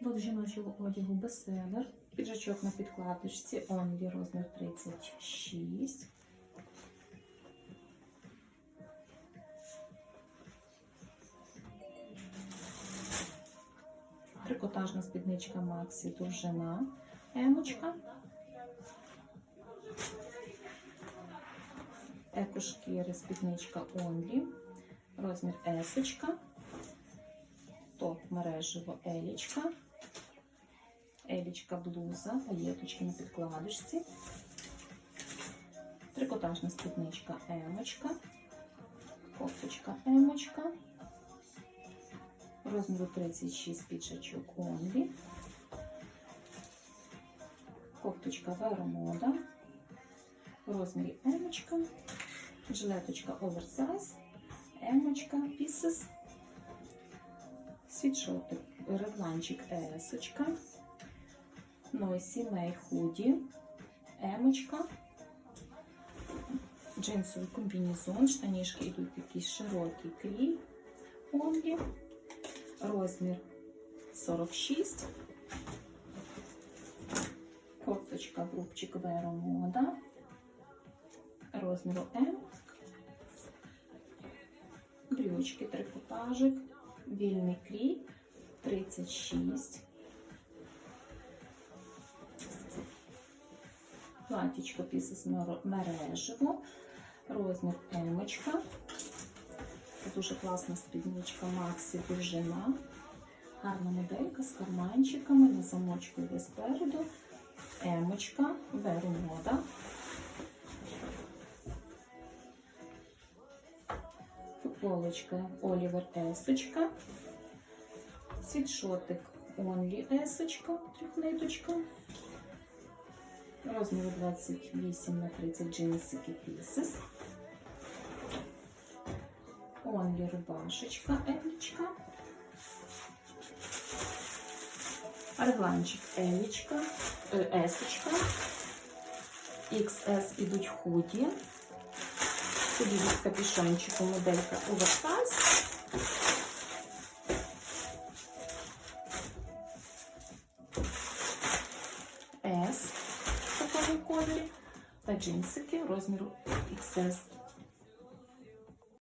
До жіночого одягу бестселер. Піджачок на підкладочці Only розмір 36. Трикотажна спідничка Максі, довжина, емочка. Екошкіри спідничка Only, розмір есочка, топ мережево елічка, елічка блуза, паєточки на підкладочці, трикотажна спідничка емочка, кофточка емочка, розміру 36 піджачок Only, кофточка Веромода, розмірі емочка, жилеточка оверсайз, емочка, пісес, світшотик, регланчик есочка, нойсі мей худі, емочка, джинсовий комбінезон, штанішки йдуть такий широкий крій, онлі, розмір 46, кофточка, грубчик Веромода, розміру М, брючки, трикотажик, вільний крій 36, платічко пісес мережево, розмір Емочка, дуже класна спідничка. Максі довжина, гарна моделька з карманчиками, на замочку йде спереду, Емочка, беру мода. футболочка Олівер Есочка, світшотик Онлі Есочка, трьохниточка, розміру 28 на 30 джинсики Pieces, Онлі рубашечка Елічка, Аргланчик Елічка, е, Есочка, XS ідуть худі, Тоді з капюшончиком моделька оверсайз. Джинсики розміру XS